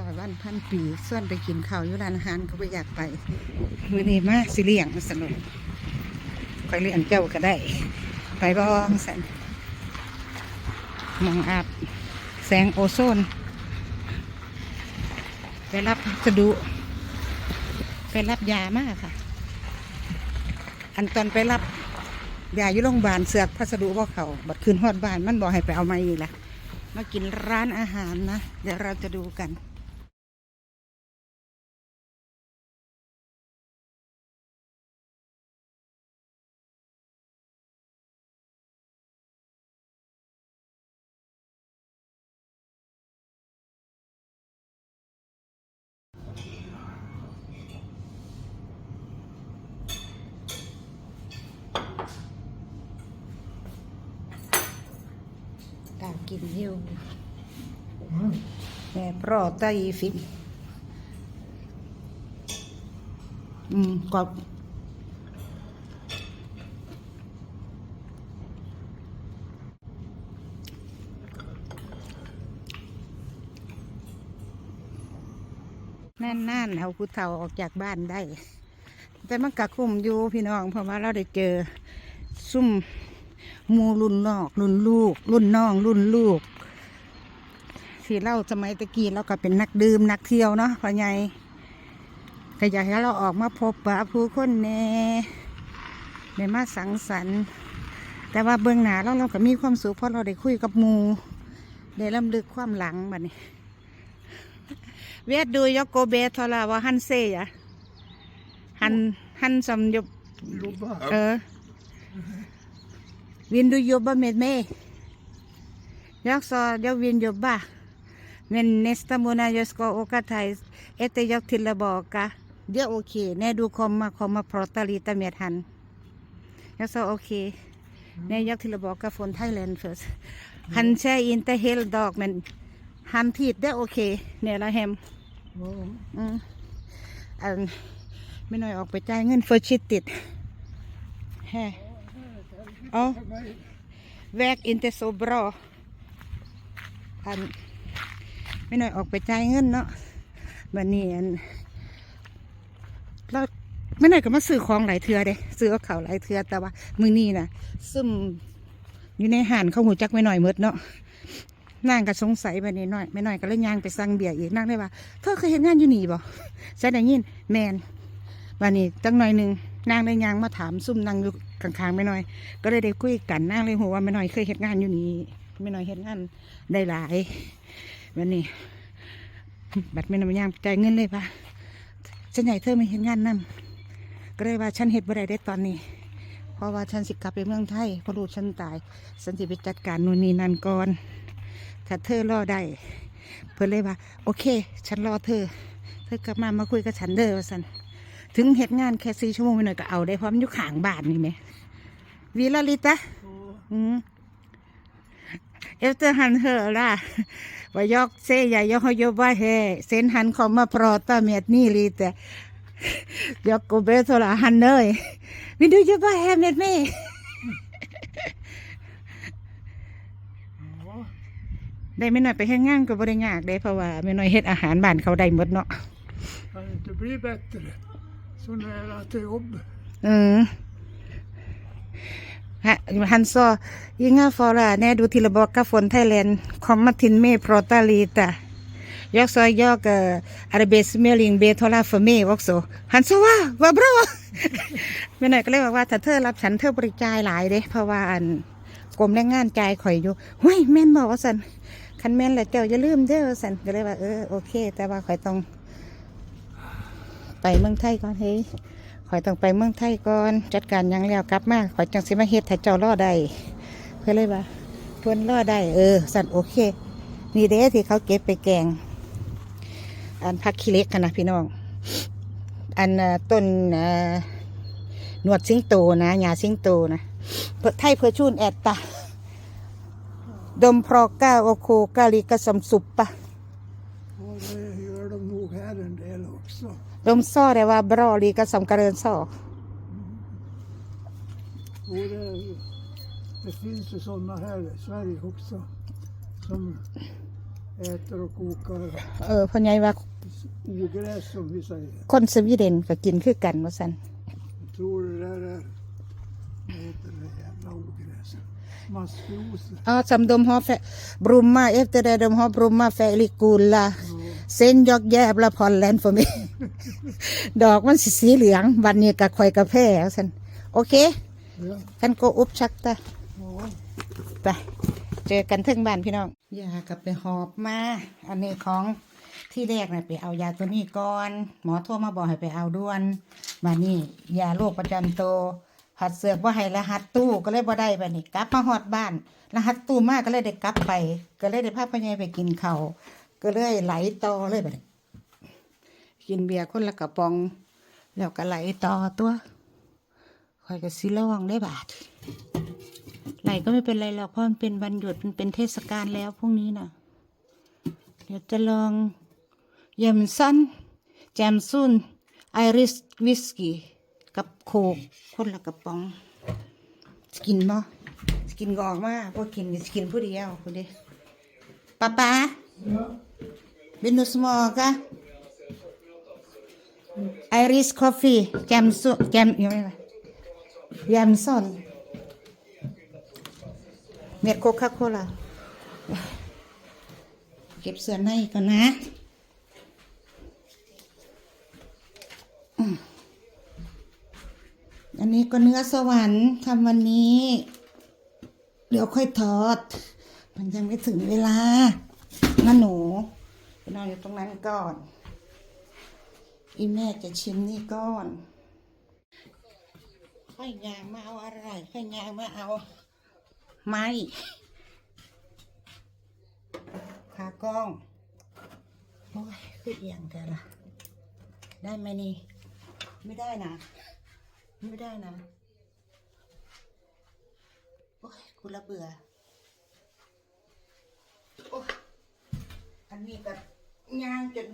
ร้อยวันพันปีส่วนไปกินข้าวอยู่ร้านอาหารก็ไม่อยากไปมือนี้มาสิเลี้ยงสนุกคอยเลี้ยงเจ้าก็ได้ ไปบ้องสันมองอาบแสงโอโซน ไปรับพัสดุ ไปรับยามากค่ะ อันตอนไปรับยาอยู่โรงพยาบาลเสือกพัสดุว่าเขาบัดคืนฮอดบ้านมันบอกให้ไปเอามาอีกละ มากินร้านอาหารนะ เดี๋ยวเราจะดูกัน ตากินอยู่แม่ปรอไตฟินอืมกรอบนั่นๆเอาผู้เฒ่าออกจากบ้านได้ แต่มันกะคุมอยู่พี่น้อง เพราะว่าเราได้เจอซุ่มห มูรุ่นนอก รุ่นลูก รุ่นน้อง รุ่นลูก ที่เราสมัยตะกี้เราก็เป็นนักดื่มนักเที่ยวเนาะพ่อใหญ่ก็อยากให้เราออกมาพบปะผู้คนแหน่ได้มาสังสรรค์ แต่ว่าเบื้องหน้าเราเราก็มีความสุขเพราะเราได้คุยกับหมูได้ลำลึกความหลังบัดนี้ เวทดูยกโกเบทอลาว่าฮันเซยะฮันฮันสมยบ Jobba. เออ Vill du jobba med mig? Jag sa jag vill jobba. Men nästa månad jag ska åka till efter jag tillbaka. Det är okej. När du kommer, kommer prata lite med han. Jag sa okej. När jag tillbaka från Thailand först. Han säger inte hela dag men han tid det är okej när jag är hem. Ja. อืมอันไม่น้อยออกไปจ่ายเงินเฟอร์ชิตติดแฮ่ เอา Nej. แวกอินเตโซบรออันไม่น้อยออกไปจ่ายเงินเนาะบันนี้อันเราไม่น้อยก็มาซื้อของหลายเทือเด้ซื้อกับเขาวหลายเทือแต่ว่า มือนี้นะซึมอยู่ในห่านเขาหูจักไม่น้อยหมดเนาะนางก็สงสัยไปนิดหน่อยไม่น้อยก็เลยย่างไปสั่งเบียร์อีกนางได้ว่าเธอเคยเห็นงานอยู่นี่บ่ใช่ได้ยินแมนวันนี้ตั้งหน่อยหนึ่ง นางได้ย่างมาถามซุ่มนางอยู่ข้างๆไม่น้อย ก็เลยได้คุยกันนางเลยหัวว่าไม่น้อยเคยเห็นงานอยู่นี่ไม่น้อยเห็นงานได้หลายวันนี้ บัดไม่นำย่างจ่ายเงินเลยปะฉันใหญ่เธอไม่เห็นงานนั่นก็เลยว่าฉันเห็ดบ่ได้ได้ตอนนี้ เพราะว่าฉันสิกลับไปเมืองไทยเพราะลูกฉันตายฉันสิไปจัดการนู่นนี่นั่นก่อนถ้าเธอรอได้เพื่อนเลยว่า โอเค ฉันรอเธอ เธอกลับมามาคุยกับฉันเด้อสัน ถึงเหตุงานแค่สี่ชั่วโมงไปหน่อยก็เอาได้เพราะมันอยู่ข้างบ้านนี่ไหมวีลาลิตะอืม Efter han hörde vad jag säger, jag har jobbat här, sen han kom och pratade med ni lite. Jag går betala han nöjd. Vill du jobba här med mig? Ja. ได้ไม่น้อยไปเฮ็ดงานก็บ่ได้ยากเด้เพราะว่าไม่น้อยเฮ็ดอาหารบ้านเขาได้หมดเนาะ Kan inte bli bättre. Så nära till jobb. อืมฮะฮันซอยิงาฟอราแน่ดูทีละบอกกับฝนไทยแลนด์คอมมาทินเมโปรตาลีตายอกซอยยอกเอ่ออาราเบสเมลิงเบโทลาฟเมวอกโซฮันซอว่าว่าบรไม่น่อยก็เลยบอกว่าถ้าเธอรับฉันเธอบริจายหลายเด้เพราะว่าอันกรมแรงงานจ่ายข่อยอยู่เฮ้ยแม่นบอกว่าสันคันแม่นแหละเจ้าอย่าลืมเด้อสันก็เลยว่าเออโอเค แต่ว่าข่อยต้อง ไปเมืองไทยก่อนเฮ้ยข่อยต้องไปเมืองไทยก่อนจัดการยังแล้วกลับมาข่อยจังสิมาเฮ็ดถ้าเจ้ารอได้เพื่อเลยว่าเพื่อนรอได้เออสั่นโอเคนี่เด้ที่เขาเก็บไปแกง อันพักขี้เล็กกันนะพี่น้อง อันต้นหนวดสิงโตนะหญ้าสิงโตนะเพื่อไทยเพื่อชูนแอดตาดมพรอก้าโอโคกาลิกะสมสุปปะ ดมซ้อได้ว่าบรอลีกะสมกระเรินซ้อ Och det, det finns ju sådana här i Sverige också. Som äter och kokar เออพ่อใหญ่ว่า ogräs som vi säger. คนสวีเดนก็กินคือกันว่าซั่น Jag tror det där är, vad heter det jävla ogräset? Maskros. อ๋อสำดมฮอแฟบรูมมา เอฟเตเดดมฮอบรูมมาแฟลิกูลาเซนยอกแยบละพอลแลนฟอร์มีดอกมันสิสีเหลือง วันนี้กับข่อยกาแฟสันโอเคกันก็อุบชักตาไปเจอกันทึงบ้านพี่น้องยากับไปหอบมา อันนี้ของที่แรกนะไปเอายาตัวนี้ก่อน หมอโทรมาบอกให้ไปเอาด่วนมานี่ยาโรคประจำตัวหัดเสือกว่าให้รหัสตู้ก็เลยบ่ได้บัดนี้กลับมาฮอดบ้าน รหัสตู้มากก็เลยได้กลับไป ก็เลยได้พาพ่อใหญ่ไปกินเขา ก็เลยไหลต่อเลยบัดนี้กินเบียร์คนละกระป๋อง แล้วก็ไหลต่อตัวคอยก็สิระวังได้บาดไหลก็ไม่เป็นไรหรอกเพราะมันเป็นวันหยุดมันเป็นเทศกาลแล้วพรุ่งนี้นะเดี๋ยวจะลองเยมสันแจมซุนไอริสวิสกี้กับโคกคนละกระป๋องสกินบ่สกินก็ออกมาพวกกินสกินผู้เดียวคนเดียวป้าป้า Ja. วินุสมอค่ะไอริสคอฟฟี่แจมซุแจมยังไงแจมซอนเม็ดโคคาโคลาเก็บเสื้อในก่อนนะอันนี้ก็เนื้อสวรรค์ทำวันนี้ เดี๋ยวค่อยทอด มันยังไม่ถึงเวลานะหนู นอนอยู่ตรงนั้นก่อน อีแม่จะชิมนี่ก่อน ค่อยางมาเอาอะไร ค่อยางมาเอาไม้ขากล้อง โอ้ยคือเอียงกันละได้ไหมนี่ ไม่ได้นะ ไม่ได้นะ โอ้ยกูละเบื่อ โอ้ยอันนี้ก็ ย่างจน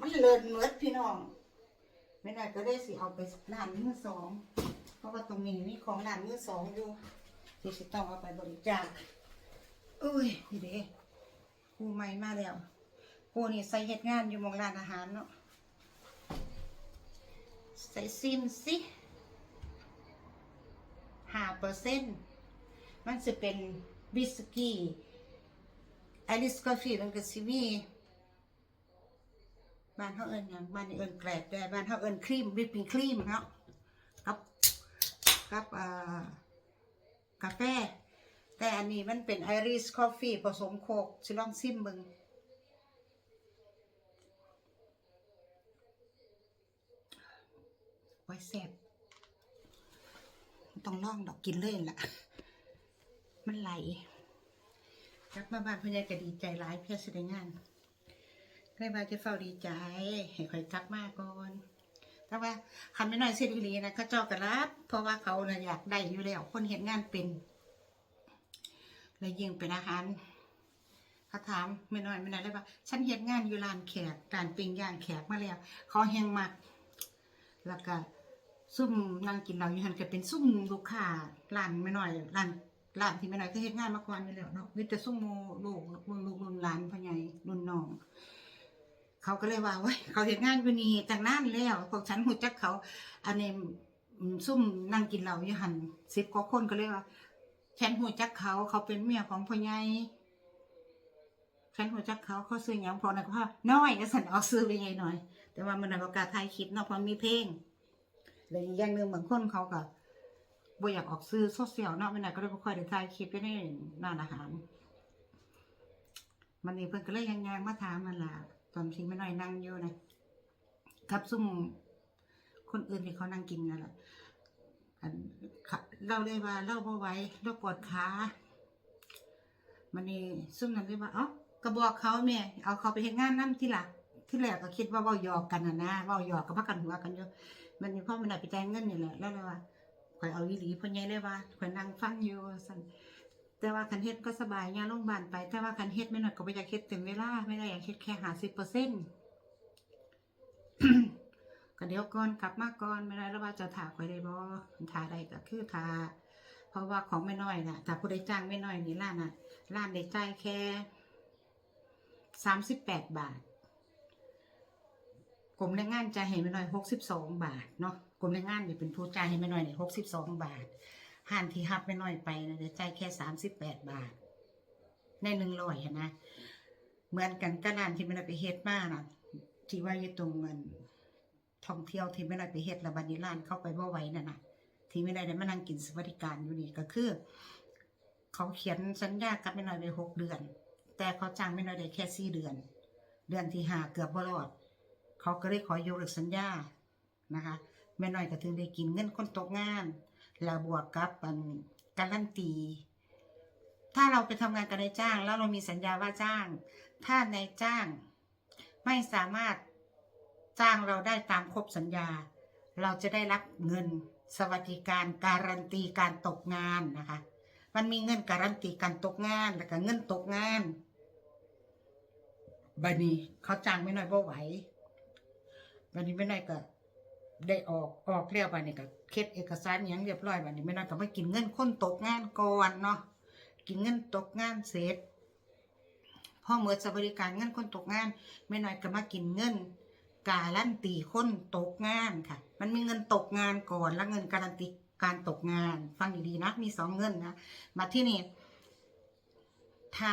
มันเลินเมืดพี่น้องไม่ได้ก็ได้สิเอาไปร้านมือสองเพราะว่าตรงนี้มีของร้านมือสองอยู่ที่สิต้องเอาไปบริจาคเอ้ยนี่เด้ครูใหม่มาแล้วครูนี่ใส่เฮ็ดงานอยู่มองร้านอาหารเนาะใส่ซิมสิห้าเปอร์เซ็นต์มันจะเป็นวิสกี้อริสกาแฟมันก็สิมี บ้านเขาเอิญอย่างบ้านนี่เอิญแกลบได้บ้านเขาเอิญครีมวิปปิ้งครีมเนาะกับกับอ่ากาแฟ แต่อันนี้มันเป็นไอริส c อฟฟี่ผสมโคกสิลองซิมเบิงไว้แซ่บต้องล่องดอกกินเลยล่ะมันไหลกลับมาบ้านพ่อใหญ่ก็ดีใจร้ายเพื่อแสดงงาน ใครมาจะเฝ้าดีใจให้คอยกลับมากก่อนแต่ว่าคำไม่น้อยเสียดีหลีนะเขาเจอกระรับ เพราะว่าเขาน่ะอยากได้อยู่แล้วคนเห็นงานเป็นเลยยิงเป็นอาหารเขาถามไม่น้อยไม่น้อยเลยว่าฉันเห็นงานอยู่ร้านแขกร้านปิ้งย่างแขกมาแล้วเขาแหงมักแล้วก็ซุ่มนั่งกินเราอยู่หันก็เป็นซุ่มลูกค้าร้านไม่น้อยร้านร้านที่ไม่น้อยก็เห็นงานมาก่อนอยู่แล้วเนาะมีแต่ซุ่มโมลูกลูกลูกรุ่นหลานพ่อใหญ่รุ่นน้อง เขาก็เลยว่าเว้ยเขาเห็นงานอยู่นี่ตั้งนานแล้วพวกฉันหูจักเขา อันนี้ซุ่มนั่งกินเหล้าอยู่หันสิบกว่าคนก็เลยว่า ฉันหูจักเขา เขาเป็นเมียของพ่อใหญ่ฉันหูจักเขาเขาซื้อหยังพอนะก็ว่าน้อยก็สันออกซื้อไปไงหน่อย แต่ว่ามันในประกาศถ่ายคลิปเนาะเพราะมีเพลงแล้วอย่างหนึ่งบางคนเขาก็บ่อยากออกซื้อโซเชียลเนาะไม่นานก็เลยบ่ค่อยได้ถ่ายคลิปอยู่ในร้านอาหาร มันนี่เพิ่นก็เลยยังยางมาถามมันล่ะ ตอนที่ไม่น้อยนั่งอยู่นะกับซุ่มคนอื่นที่เขานั่งกินนั่นแหละอันเราเลยว่าเราบ่ไว้เราปวดขามันนี่ซุ่มนั้นเลยว่าอ้ากระบอกเขาแม่เอาเขาไปเฮ็ดงานนํที่หลักที่แรกก็คิดว่าว้าหยอกกันนะนะว้าหยอกกับพักกันหัวกันอยู่มันนี่พ่อมันได้ไปจ่ายเงินนี่แหละแล้วเลยว่าข่อยเอาอีหลีพ่อใหญ่เลยว่าข่อยนั่งฟังอยู่สั่น แต่ว่าคันเฮ็ดก็สบายยาโรงพยาบาลไป แต่ว่าคันเฮ็ดไม่หน่อยก็บ่อยากเฮ็ดเต็มเวลาไม่ได้อยากเฮ็ดแค่หาสิบเปอร์เซ็นต์ก็เดี๋ยวก่อนกลับมาก่อนไม่ได้แล้วว่าจะถ่าไว้ได้บ่ถ่าได้ก็คือถ่าเพราะว่าของไม่น้อยน่ะถ้าผู้ใดจ้างไม่น้อยนี่ร้านน่ะร้านได้จ่ายแค่สามสิบแปดบาทกรมแรงงานจ่ายให้ไม่น้อยหกสิบสองบาทเนาะกรมแรงงานเนี่ยเป็นผู้จ่ายให้ไม่น้อยเนี่ยหกสิบสองบาท ห่านที่หับไม่น้อยไปนะเดี๋ยวจ่ายแค่สามสิบแปดบาท ในหนึ่งร้อยนะ เหมือนกันกับร้านที่ไม่ได้ไปเฮ็ดมานะที่ว่าอยู่ตรงเงินท่องเที่ยวที่ไม่ได้ไปเฮ็ดล้วบันี้ร้านเข้าไปบ่ไหวนั่นน่ะที่ไม่ได้ได้มานั่งกินสวัสดิการอยู่นี่ก็คือ เขาเขียนสัญญากับไม่น้อยได้หกเดือน แต่เขาจ้างไม่น้อยได้แค่สี่เดือน เดือนที่ห้าเกือบบรอด เขาก็เลยขอยกเลิกสัญญานะคะแม่น้อยก็ถึงได้กินเงินคนตกงาน แล้วบวกกับอันการันตี ถ้าเราไปทำงานกับนายจ้าง แล้วเรามีสัญญาว่าจ้าง ถ้านายจ้าง ไม่สามารถจ้างเราได้ตามครบสัญญา เราจะได้รับเงินสวัสดิการการันตีการตกงานนะคะ มันมีเงินการันตีการตกงานแล้วก็เงินตกงานบัดนี้เขาจ้างไม่น้อยบ่ไหวบัดนี้ไม่น้อยก็ ได้ออกออกเรียบบัดนี้ก็เค็ดเอกสารอย่างเรียบร้อยบัดนี้ไม่น้อยก็ม่กินเงินคนตกงานก่อนเนาะกินเงินตกงานเสร็จพอเมื่อสวัสดิการเงินคนตกงานไม่น้อยก็มากินเงินการันตีคนตกงานค่ะ มันมีเงินตกงานก่อนแล้วเงินการันตีการตกงาน ฟังดีๆนะมีสองเงินนะมาที่นี่ถ้า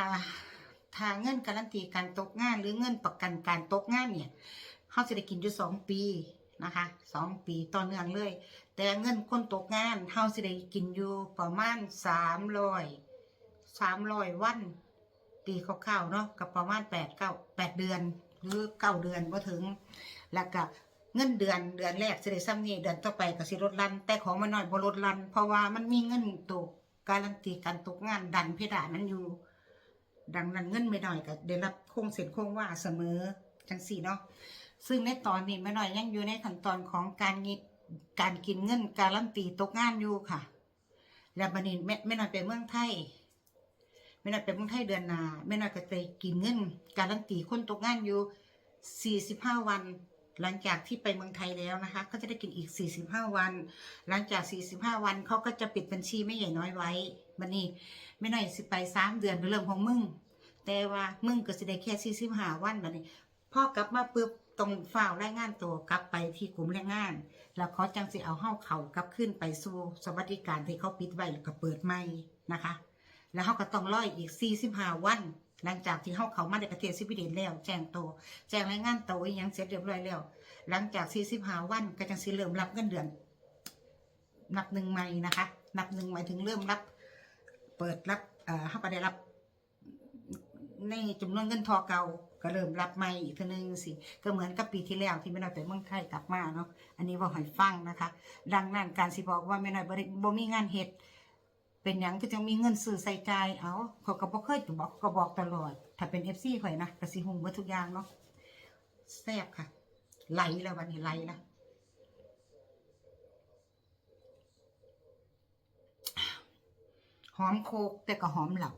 ถ้าเงินการันตีการตกงาน หรือเงินประกันการตกงานเนี่ยเขาจะได้กินอยู่สองปี นะคะสองปีต่อเนื่องเลย แต่เงินคนตกงานเขาจะได้กินอยู่ประมาณสามร้อยสามร้อยวันปีคร่าวๆเนาะกับประมาณแปดเก้าแปดเดือน หรือเก้าเดือนว่าถึง แล้วก็เงินเดือนเดือนแรกสิได้ซ้ำนี่เดือนต่อไปก็สิลดลัน แต่ของมันน้อยบ่ลดลัน เพราะว่ามันมีเงินตกการันตีการตกงานดันเพดานนั้นอยู่ ดังนั้นเงินไม่น้อยก็ได้รับคงเส้นคงว่าเสมอจังสี่เนาะ ซึ่งในตอนนี้ไม่น้อยยังอยู่ในขั้นตอนของการงิการกินเงินการันตีตกงานอยู่ค่ะ แล้วบัดนี้แม่ไม่น้อยไปเมืองไทยแม่น้อยไปเมืองไทยเดือนหนาแม่น้อยก็ไปกินเงินการันตีคนตกงานอยู่ 45 วัน หลังจากที่ไปเมืองไทยแล้วนะคะ ก็จะได้กินอีก 45 วัน หลังจาก 45 วันเขาก็จะปิดบัญชีไม่ใหญ่น้อยไว้บันนี้แม่น้อยสิไปสามเดือนเป็นเรื่องของมึงแต่ว่ามึงก็สิได้แค่45วันบัดนี้พ่อกลับมาปุ๊บ ตรงฝ้าวรายงานตัวกลับไปที่กลุ่มแรงงาน แล้วเขาจังสิเอาเฮาเขากลับขึ้นไปสู่สวัสดิการที่เขาปิดไว้แล้วก็เปิดใหม่นะคะ แล้วเขาก็ต้องรออีก45วัน หลังจากที่เขาเขามาในประเทศสวีเดนแล้ว แจ้งตัวแจ้งรายงานตัวอหยังเสร็จเรียบร้อยแล้ว หลังจาก45วันก็จังสิเริ่มรับเงินเดือน นับหนึ่งใหม่นะคะ นับหนึ่งหมายถึงเริ่มรับ เปิดรับเอ่อเขาก็ได้รับ ในจำนวนเงินทอเก่า ก็เริ่มรับใหม่อีกทีนึงสิก็เหมือนกับปีที่แล้วที่ไม่น้อยไปเมืองไทยกลับมาเนาะอันนี้ว่าหอยฟังนะคะ ดังนั้นการสิบอกว่าไม่น้อยบ่ได้บ่มีงานเฮ็ดเป็นหยังก็จะมีเงินซื้อใส่ใจเอาเขาก็บอกเคยบอกก็บอกตลอด ถ้าเป็นเอฟซีข่อยนะกระสิหุงเบิดทุกอย่างเนาะแซ่บค่ะ ไหลแล้ววันนี้ไหลแล้วหอมโคกแต่ก็หอมเหลา